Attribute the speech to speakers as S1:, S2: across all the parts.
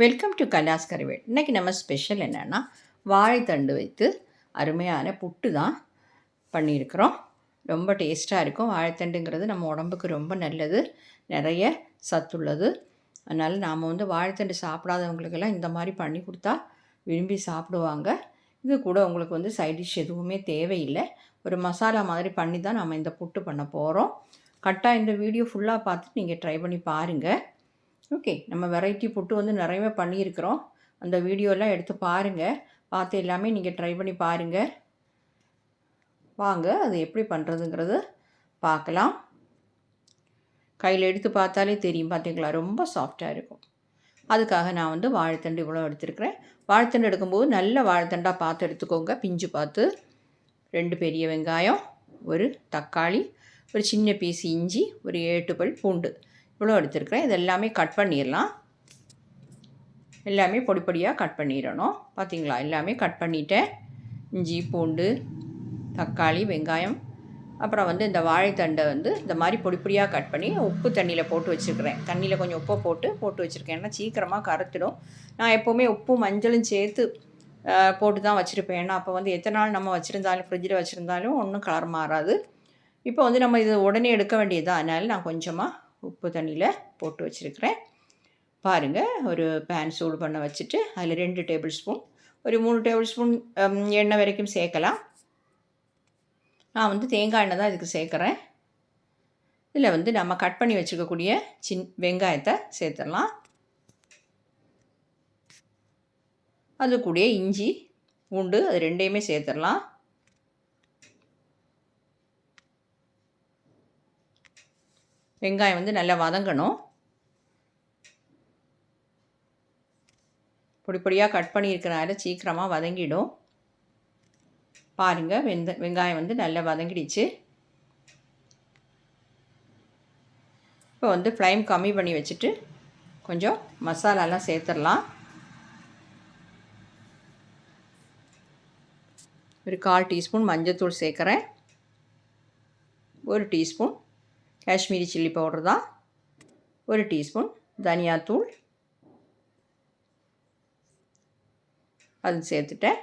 S1: Welcome to கலாஸ் கறிவேட் இன்றைக்கி நம்ம special என்னென்னா வாழைத்தண்டு வைத்து அருமையான புட்டு தான் பண்ணியிருக்கிறோம். ரொம்ப டேஸ்ட்டாக இருக்கும். வாழைத்தண்டுங்கிறது நம்ம உடம்புக்கு ரொம்ப நல்லது. நிறைய சத்துள்ளது அதனால் நாம் வந்து வாழைத்தண்டு சாப்பிடாதவங்களுக்கெல்லாம் இந்த மாதிரி பண்ணி கொடுத்தா விரும்பி சாப்பிடுவாங்க. இது கூட உங்களுக்கு வந்து சைட் டிஷ் எதுவுமே தேவையில்லை. ஒரு மசாலா மாதிரி பண்ணி தான் நம்ம இந்த புட்டு பண்ண போகிறோம் கரெக்டாக இந்த வீடியோ ஃபுல்லாக பார்த்துட்டு நீங்கள் ட்ரை பண்ணி பாருங்கள் ஓகே நம்ம வெரைட்டி புட்டு வந்து நிறையவே பண்ணியிருக்கிறோம். அந்த வீடியோலாம் எடுத்து பாருங்கள் பார்த்து எல்லாமே நீங்கள் ட்ரை பண்ணி பாருங்கள் வாங்க அது எப்படி பண்ணுறதுங்கிறது பார்க்கலாம். கையில் எடுத்து பார்த்தாலே தெரியும் பார்த்தீங்களா ரொம்ப சாஃப்டாக இருக்கும். அதுக்காக நான் வந்து வாழைத்தண்டு இவ்வளோ எடுத்துருக்கிறேன். வாழைத்தண்டு எடுக்கும்போது நல்ல வாழைத்தண்டாக பார்த்து எடுத்துக்கோங்க. பிஞ்சு பார்த்து ரெண்டு பெரிய வெங்காயம் ஒரு தக்காளி ஒரு சின்ன பீஸ் இஞ்சி ஒரு ஏட்டு பல் பூண்டு. இவ்வளோ எடுத்துருக்கிறேன். இது எல்லாமே கட் பண்ணிடலாம். எல்லாமே பொடி பொடியாக கட் பண்ணிடணும். பார்த்தீங்களா எல்லாமே கட் பண்ணிவிட்டேன் இஞ்சி பூண்டு தக்காளி வெங்காயம். அப்புறம் வந்து இந்த வாழைத்தண்டை வந்து இந்த மாதிரி பொடி பொடியாக கட் பண்ணி உப்பு தண்ணியில் போட்டு வச்சுருக்கிறேன். தண்ணியில் கொஞ்சம் உப்பை போட்டு போட்டு வச்சுருக்கேன். ஏன்னா சீக்கிரமாக கருத்துடும். நான் எப்போவுமே உப்பும் மஞ்சளும் சேர்த்து போட்டு தான் வச்சுருப்பேன். ஏன்னா அப்போ வந்து எத்தனை நாள் நம்ம வச்சுருந்தாலும் ஃப்ரிட்ஜில் வச்சுருந்தாலும் ஒன்றும் கலர் மாறாது. இப்போ வந்து நம்ம இது உடனே எடுக்க வேண்டியது தான் அதனால் நான் கொஞ்சமாக உப்பு தண்ணியில் போட்டு வச்சுருக்கிறேன். பாருங்கள் ஒரு பேன் சூடு பண்ண வச்சுட்டு அதில் ரெண்டு டேபிள் ஸ்பூன் ஒரு மூணு டேபிள் ஸ்பூன் எண்ணெய் வரைக்கும் சேர்க்கலாம். நான் வந்து தேங்காய் எண்ணெய் தான் இதுக்கு சேர்க்குறேன். இதில் வந்து நம்ம கட் பண்ணி வச்சுருக்கக்கூடிய சின் வெங்காயத்தை சேர்த்துடலாம். அது கூடிய இஞ்சி பூண்டு அது ரெண்டையுமே சேர்த்துடலாம். வெங்காயம் வந்து நல்லா வதங்கணும். பொடி பொடியாக கட் பண்ணியிருக்கிறனால சீக்கிரமாக வதங்கிடும். பாருங்கள் வெந்த வெங்காயம் வந்து நல்லா வதங்கிடுச்சு. இப்போ வந்து ஃப்ளைம் கம்மி பண்ணி வச்சுட்டு கொஞ்சம் மசாலாலாம் சேர்த்துடலாம். ஒரு கால் டீஸ்பூன் மஞ்சள்தூள் சேர்க்குறேன். ஒரு டீஸ்பூன் காஷ்மீரி சில்லி பவுடர் தான். ஒரு டீஸ்பூன் தனியாத்தூள் அது சேர்த்துட்டேன்.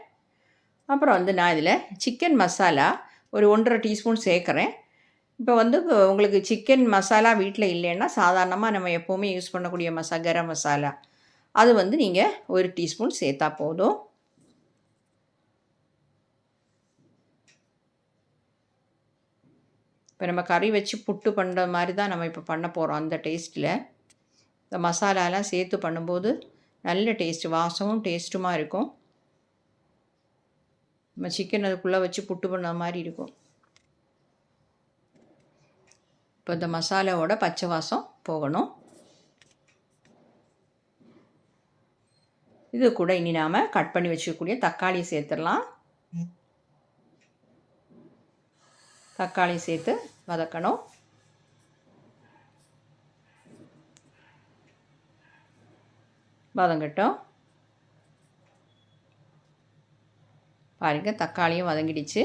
S1: அப்புறம் வந்து நான் இதில் சிக்கன் மசாலா ஒரு ஒன்றரை டீஸ்பூன் சேர்க்குறேன். இப்போ வந்து உங்களுக்கு சிக்கன் மசாலா வீட்டில் இல்லைன்னா சாதாரணமாக நம்ம எப்போவுமே யூஸ் பண்ணக்கூடிய மசா கரம் மசாலா. அது வந்து நீங்கள் ஒரு டீஸ்பூன் சேர்த்தா போதும். இப்போ நம்ம கறி வச்சு புட்டு பண்ணுற மாதிரி தான் நம்ம இப்போ பண்ண போகிறோம் அந்த டேஸ்ட்டில் இந்த மசாலாலாம் சேர்த்து பண்ணும்போது நல்ல டேஸ்ட்டு வாசமும் டேஸ்ட்டுமாக இருக்கும். நம்ம சிக்கன் அதுக்குள்ளே வச்சு புட்டு பண்ண மாதிரி இருக்கும். இப்போ இந்த மசாலாவோட பச்சை வாசம் போகணும். இது கூட இனி நாம் கட் பண்ணி வச்சுக்கக்கூடிய தக்காளி சேர்த்துடலாம். தக்காளி சேர்த்து வதக்கணும். வதங்கட்டும். பாருங்கள் தக்காளியும் வதங்கிடுச்சு.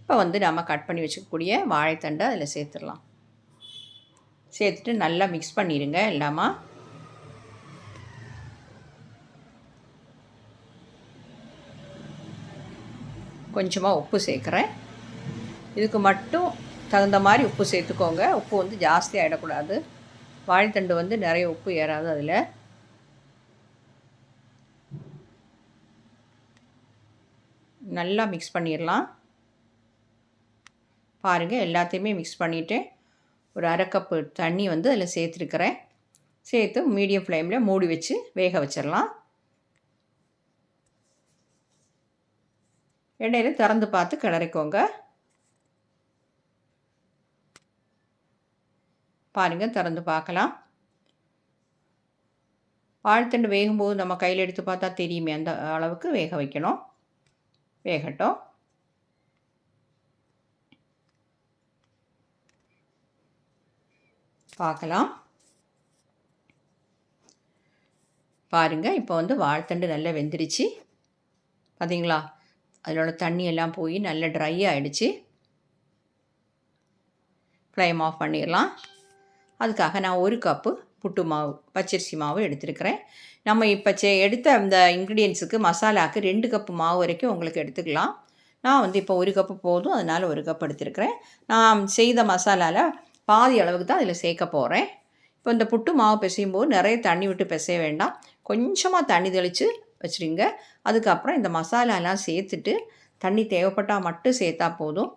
S1: இப்போ வந்து நம்ம கட் பண்ணி வச்சுக்கக்கூடிய வாழைத்தண்டை அதில் சேர்த்துடலாம். சேர்த்துட்டு நல்லா மிக்ஸ் பண்ணிடுங்க எல்லாமா. கொஞ்சமாக உப்பு சேர்க்குறேன். இதுக்கு மட்டும் தகுந்த மாதிரி உப்பு சேர்த்துக்கோங்க. உப்பு வந்து ஜாஸ்தி ஆகிடக்கூடாது வாழைத்தண்டு வந்து நிறைய உப்பு ஏறாது அதில். நல்லா மிக்ஸ் பண்ணிடலாம். பாருங்கள் எல்லாத்தையுமே மிக்ஸ் பண்ணிவிட்டு ஒரு அரை கப்பு தண்ணி வந்து அதில் சேர்த்துருக்குறேன். சேர்த்து மீடியம் ஃப்ளேமில் மூடி வச்சு வேக வச்சிடலாம். எண்ணெயில் திறந்து பார்த்து கிளறிக்கோங்க. பாருங்கள் திறந்து பார்க்கலாம். வாழைத்தண்டு வேகும்போது நம்ம கையில் எடுத்து பார்த்தா தெரியுமே அந்த அளவுக்கு வேக வைக்கணும். வேகட்டும். பார்க்கலாம். பாருங்கள் இப்போ வந்து வாழைத்தண்டு நல்லா வெந்துருச்சு. பார்த்தீங்களா அதனோட தண்ணி எல்லாம் போய் நல்லா ட்ரை ஆகிடுச்சு ஃப்ளைம் ஆஃப் பண்ணிடலாம். அதுக்காக நான் ஒரு கப்பு புட்டு மாவு பச்சரிசி மாவு எடுத்துருக்கிறேன். நம்ம இப்போ சே எடுத்த அந்த இன்க்ரீடியன்ஸுக்கு மசாலாவுக்கு ரெண்டு கப்பு மாவு வரைக்கும் உங்களுக்கு எடுத்துக்கலாம். நான் வந்து இப்போ ஒரு கப்பு போதும் அதனால் ஒரு கப் எடுத்துருக்கிறேன். நான் செய்த மசாலாவில் பாதி அளவுக்கு தான் அதில் சேர்க்க போகிறேன் இப்போ இந்த புட்டு மாவு பிசையும் போது நிறைய தண்ணி விட்டு பிசைய வேண்டாம். கொஞ்சமாக தண்ணி தெளித்து வச்சுருங்க. அதுக்கப்புறம் இந்த மசாலாலாம் சேர்த்துட்டு தண்ணி தேவைப்பட்டால் மட்டும் சேர்த்தா போதும்.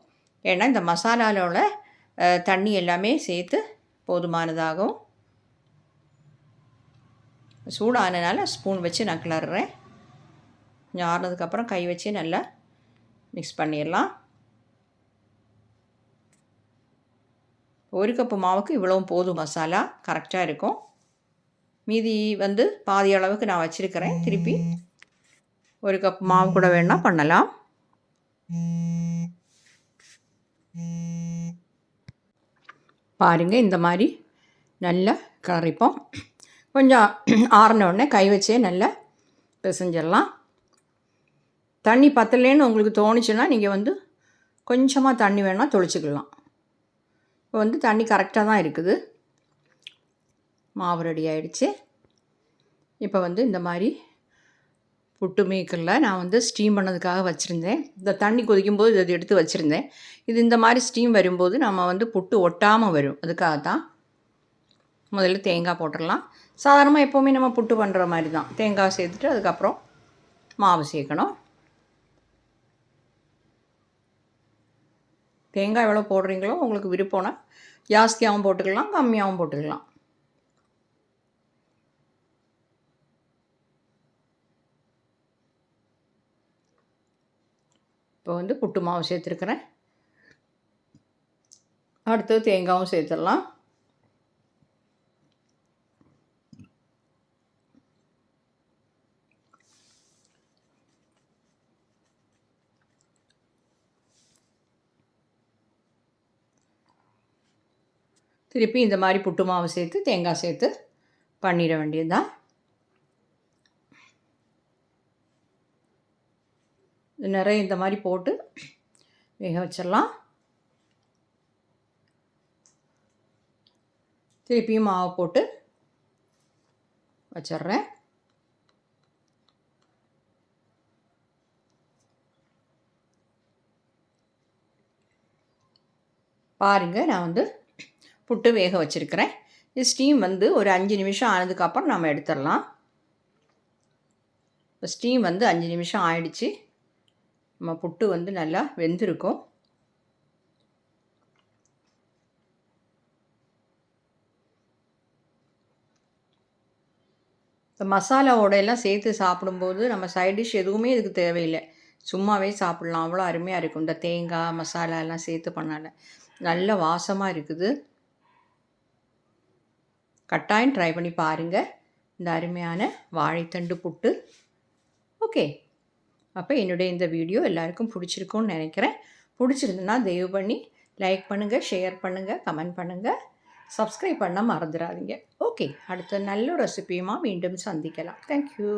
S1: ஏன்னா இந்த மசாலாவில் தண்ணி எல்லாமே சேர்த்து போதுமானதாகும் சூடானனால ஸ்பூன் வச்சு நான் கிளறேன் கொஞ்சம் ஆறுனதுக்கப்புறம் கை வச்சு நல்லா மிக்ஸ் பண்ணிடலாம். ஒரு கப்பு மாவுக்கு இவ்வளவும் போதும் மசாலா. கரெக்டாக இருக்கும். மீதி வந்து பாதி அளவுக்கு நான் வச்சுருக்கிறேன். திருப்பி ஒரு கப் மாவு கூட வேணால் பண்ணலாம். பாருங்கள் இந்த மாதிரி நல்லா கிளறிப்போம் கொஞ்சம் ஆறின உடனே கை வச்சே நல்லா பிசைஞ்சிடலாம். தண்ணி பத்தலேன்னு உங்களுக்கு தோணுச்சுன்னா நீங்கள் வந்து கொஞ்சமாக தண்ணி வேணால் தொளிச்சிக்கலாம். இப்போ வந்து தண்ணி கரெக்டாக தான் இருக்குது. மாவு ரெடி ஆகிடுச்சு இப்போ வந்து இந்த மாதிரி புட்டு மேக்கரில் நான் வந்து ஸ்டீம் பண்ணதுக்காக வச்சுருந்தேன். இந்த தண்ணி கொதிக்கும்போது இதை எடுத்து வச்சுருந்தேன். இது இந்த மாதிரி ஸ்டீம் வரும்போது நம்ம வந்து புட்டு ஒட்டாமல் வரும். அதுக்காக தான் முதல்ல தேங்காய் போட்டுடலாம். சாதாரணமாக எப்போவுமே நம்ம புட்டு பண்ணுற மாதிரி தான். தேங்காய் சேர்த்துட்டு அதுக்கப்புறம் மாவு சேர்க்கணும். தேங்காய் எவ்வளோ போடுறீங்களோ உங்களுக்கு விருப்பம்னா ஜாஸ்தியாகவும் போட்டுக்கலாம் கம்மியாகவும் போட்டுக்கலாம். இப்போ வந்து புட்டு மாவு சேர்த்துருக்குறேன். அடுத்தது தேங்காயும் சேர்த்துடலாம். திருப்பி இந்த மாதிரி புட்டு மாவு சேர்த்து தேங்காய் சேர்த்து பண்ணிட வேண்டியது தான் நிறைய இந்த மாதிரி போட்டு வேக வச்சிடலாம். திருப்பியும் மாவு போட்டு வச்சிட்றேன். பாருங்கள் நான் வந்து புட்டு வேக வச்சுருக்கிறேன். ஸ்டீம் வந்து ஒரு அஞ்சு நிமிஷம் ஆனதுக்கப்புறம் நம்ம எடுத்துடலாம். இப்போ ஸ்டீம் வந்து அஞ்சு நிமிஷம் ஆயிடுச்சு. நம்ம புட்டு வந்து நல்லா வெந்திருக்கும். இந்த மசாலாவோட எல்லாம் சேர்த்து சாப்பிடும்போது நம்ம சைட் டிஷ் எதுவுமே இதுக்கு தேவையில்லை. சும்மாவே சாப்பிட்லாம். அவ்வளோ அருமையாக இருக்கும். இந்த தேங்காய் மசாலா எல்லாம் சேர்த்து பண்ணால. நல்ல வாசமாக இருக்குது. கட்டாயம் ட்ரை பண்ணி பாருங்கள் இந்த அருமையான வாழைத்தண்டு புட்டு. ஓகே அப்போ என்னுடைய இந்த வீடியோ எல்லாருக்கும் பிடிச்சிருக்கும்னு நினைக்கிறேன். பிடிச்சிருந்துன்னா தயவு பண்ணி லைக் பண்ணுங்கள் ஷேர் பண்ணுங்கள் கமெண்ட் பண்ணுங்கள் சப்ஸ்கிரைப் பண்ண மறந்துடாதீங்க. ஓகே அடுத்த நல்ல ரெசிபியுமா மீண்டும் சந்திக்கலாம். தேங்க்யூ